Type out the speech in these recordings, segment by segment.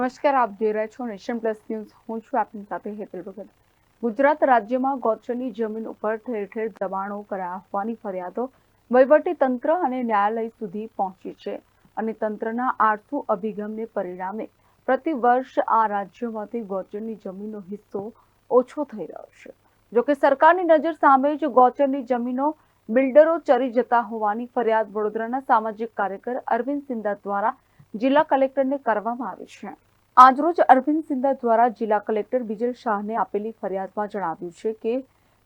નમસ્કાર, આપ જોઈ રહ્યા છો નેશન પ્લસ ન્યૂઝ. હું છું આપની સાથે હેતલ ભગત. ગુજરાત રાજ્યમાં ગૌચરની જમીન ઉપર ઠેર ઠેર દબાણો કર્યા હોવાની ફરિયાદો વહીવટી તંત્ર અને ન્યાયાલય સુધી પહોંચી છે અને તંત્રના આળસુ અભિગમને પરિણામે પ્રતિ વર્ષ આ રાજ્યમાંથી ગૌચરની જમીનનો હિસ્સો ઓછો થઈ રહ્યો છે. જોકે સરકારની નજર સામે જ ગૌચરની જમીનો બિલ્ડરો ચરી જતા હોવાની ફરિયાદ વડોદરાના સામાજિક કાર્યકર અરવિંદ સિંધા દ્વારા જિલ્લા કલેક્ટરને કરવામાં આવી છે. આજરોજ અરવિંદ સિંધા દ્વારા જિલ્લા કલેક્ટર બિજલ શાહને આપેલી ફરિયાદમાં જણાવ્યું છે કે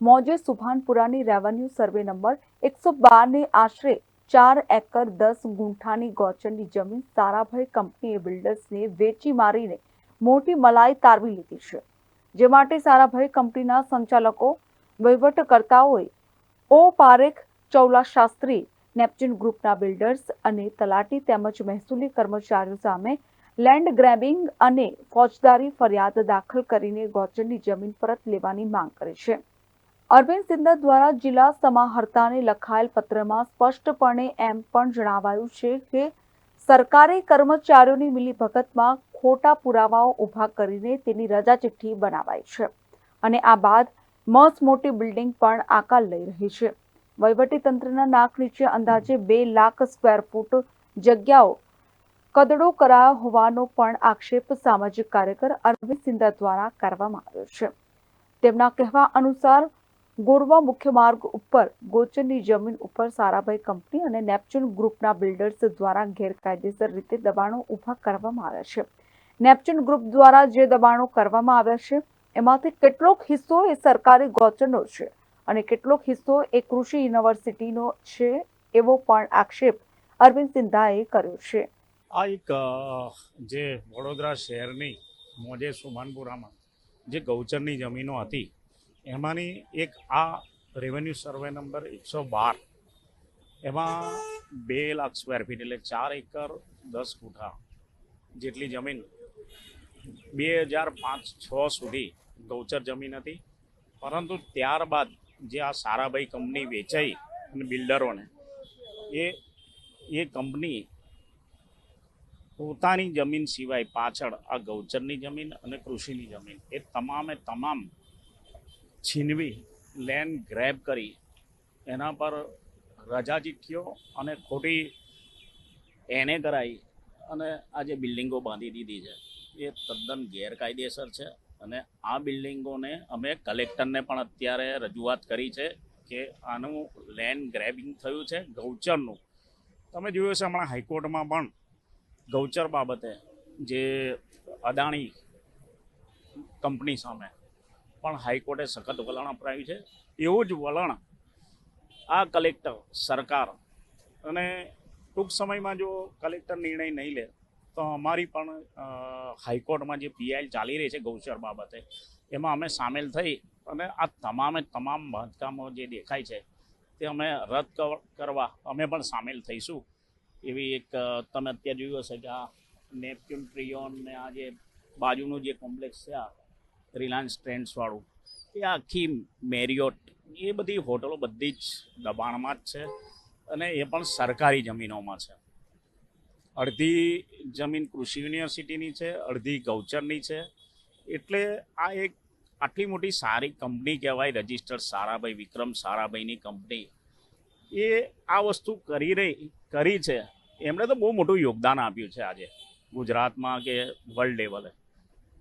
મોજે સુભાનપુરાની રેવન્યુ સર્વે નંબર એકસો બારને આશરે ચાર એકર દસ ગુંઠાની ગૌચરની જમીન સારાભાઈ કંપનીએ બિલ્ડર્સને વેચી મારીને મોટી મલાઈ તારવી લીધી છે. જે માટે સારાભાઈ કંપનીના સંચાલકો, વહીવટકર્તાઓએ ઓ પારેખ ચૌલા શાસ્ત્રી નેપચ્યુન ગ્રુપના બિલ્ડર્સ અને તલાટી તેમજ મહેસૂલી કર્મચારીઓ સામે લેન્ડ ગ્રેબિંગ અને ફોજદારી ફરિયાદ દાખલ કરીને ગૌચરની જમીન પરત લેવાની માંગ કરી છે. અરવિંદ સિંદર દ્વારા જિલ્લા સમાહર્તાને લખાયેલ પત્રમાં સ્પષ્ટપણે એમ પણ જણાવાયું છે કે, સરકારે કર્મચારીઓની મિલીભગતમાં ખોટા પુરાવાઓ ઊભા કરીને તેની રજા ચિઠ્ઠી બનાવાઈ છે અને આ બાદ મસ મોટી બિલ્ડિંગ પણ આકાર લઈ રહી છે. વહીવટી તંત્રના નાક નીચે અંદાજે બે લાખ સ્ક્વેર ફૂટ જગ્યાઓ કદડો કરાયો હોવાનો પણ આક્ષેપ સામાજિક કાર્યકર અરવિંદ સિંધા દ્વારા કરવામાં આવ્યો છે. તેમના કહેવા અનુસાર, ગોરવા મુખ્ય માર્ગ ઉપર, ગોચરની જમીન ઉપર સારાભાઈ કંપની અને નેપચ્યુન ગ્રુપના બિલ્ડર્સ દ્વારા ગેરકાયદેસર રીતે દબાણો ઊભા કરવામાં આવ્યા છે. નેપચ્યુન ગ્રુપ દ્વારા જે દબાણો કરવામાં આવ્યા છે, એમાંથી કેટલોક હિસ્સો એ સરકારી ગોચરનો છે અને કેટલોક હિસ્સો એ કૃષિ યુનિવર્સિટીનો છે એવો પણ આક્ષેપ અરવિંદ સિંધાએ કર્યો છે. આ એક જે વડોદરા શહેરની મોજે સુભાનપુરામાં જે ગૌચરની જમીનો હતી, એમાંની એક આ રેવન્યુ સર્વે નંબર એકસો બાર, એમાં બે લાખ સ્ક્વેર ફીટ એટલે ચાર એકર દસ ગુઠા જેટલી જમીન બે હજાર પાંચ છ સુધી ગૌચર જમીન હતી. પરંતુ ત્યારબાદ જે આ સારાભાઈ કંપની વેચાઈ અને બિલ્ડરોને, એ એ કંપની પોતાની જમીન સિવાય પાછળ આ ગૌચરની જમીન અને કૃષિની જમીન એ તમામે તમામ છીનવી લેન્ડ ગ્રેબ કરી એના પર રજા ચિઠ્ઠીઓ અને ખોટી એને કરાઈ અને આ જે બિલ્ડિંગો બાંધી દીધી છે, એ તદ્દન ગેરકાયદેસર છે અને આ બિલ્ડિંગોને અમે કલેક્ટરને પણ અત્યારે રજૂઆત કરી છે કે આનું લેન્ડ ગ્રેબિંગ થયું છે ગૌચરનું. તમે જોયું છે હમણાં હાઈકોર્ટમાં પણ ગૌચર બાબતે જે અદાણી કંપની સામે પણ હાઈકોર્ટે સખત વલણ અપનાવ્યું છે. એવું જ વલણ આ કલેક્ટર સરકાર અને ટૂંક સમયમાં જો કલેક્ટર નિર્ણય નહીં લે, તો અમારી પણ હાઈકોર્ટમાં જે પીઆઈ ચાલી રહી છે ગૌચર બાબતે, એમાં અમે સામેલ થઈ અને આ તમામે તમામ બાંધકામો જે દેખાય છે તે અમે રદ કર- કરવા અમે પણ સામેલ થઈશું. એવી એક તમે અત્યારે જોયું હશે કે આ નેપચ્યુન ટ્રિયોન ને આ જે બાજુનું જે કોમ્પ્લેક્સ છે, આ રિલાયન્સ ટ્રેન્ડ્સવાળું એ આખી મેરિયોટ એ બધી હોટલો બધી જ દબાણમાં જ છે અને એ પણ સરકારી જમીનોમાં છે. અડધી જમીન કૃષિ યુનિવર્સિટીની છે, અડધી ગૌચરની છે. એટલે આ એક આટલી મોટી સારી કંપની કહેવાય રજિસ્ટર્ડ સારાભાઈ, વિક્રમ સારાભાઈની કંપની. એ આ વસ્તુ કરી રહી, કરી છે. એમણે તો બહુ મોટું યોગદાન આપ્યું છે આજે ગુજરાતમાં કે વર્લ્ડ લેવલે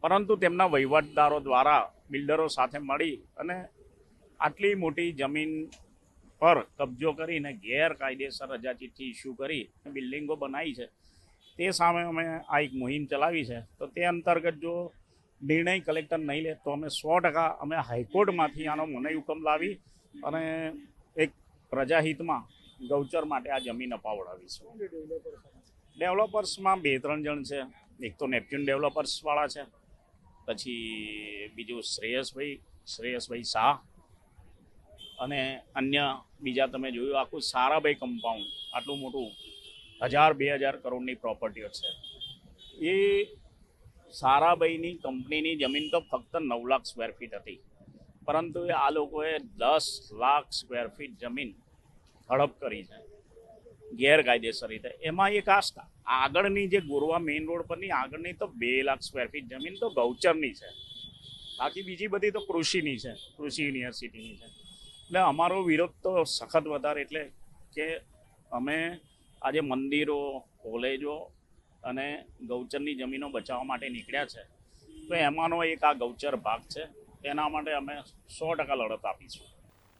પરંતુ તેમના વહીવટદારો દ્વારા બિલ્ડરો સાથે મળી અને આટલી મોટી જમીન પર કબજો કરીને ગેરકાયદેસર રજા ચિઠ્ઠી ઇસ્યુ કરી બિલ્ડિંગો બનાવી છે. તે સામે અમે આ એક મુહિમ ચલાવી છે. તો તે અંતર્ગત જો નિર્ણય કલેક્ટર નહીં લે તો અમે સો ટકા અમે હાઈકોર્ટમાંથી આનો મનઈ હુકમ લાવી અને પ્રજાહિતમાં ગૌચર માટે આ જમીન અપાવડાવીશું ડેવલપર્સમાં બે ત્રણ જણ છે. એક તો નેપચ્યુન ડેવલપર્સવાળા છે. પછી બીજું શ્રેયસભાઈ શ્રેયસભાઈ શાહ અને અન્ય બીજા તમે જોયું, આખું સારાભાઈ કમ્પાઉન્ડ આટલું મોટું હજાર બે હજાર કરોડની પ્રોપર્ટીઓ છે. એ સારાભાઈની કંપનીની જમીન તો ફક્ત નવ લાખ સ્ક્વેર ફીટ હતી. પરંતુ આ લોકોએ દસ લાખ સ્ક્વેર ફીટ જમીન હડપ કરી છે. ગેરકાયદેસર રીતે. એમાં એક આસ્થા. આગળની જે ગોરવા મેઇન રોડ પરની આગળની તો બે લાખ સ્ક્વેર ફીટ જમીન તો ગૌચરની છે. બાકી બીજી બધી તો કૃષિની છે, કૃષિ યુનિવર્સિટીની છે. એટલે અમારો વિરોધ તો સખત વધારે એટલે કે અમે આજે મંદિરો, કોલેજો અને ગૌચરની જમીનો બચાવવા માટે નીકળ્યા છે. તો એમાંનો એક આ ગૌચર ભાગ છે. એના માટે અમે સો ટકા લડત આપીશું.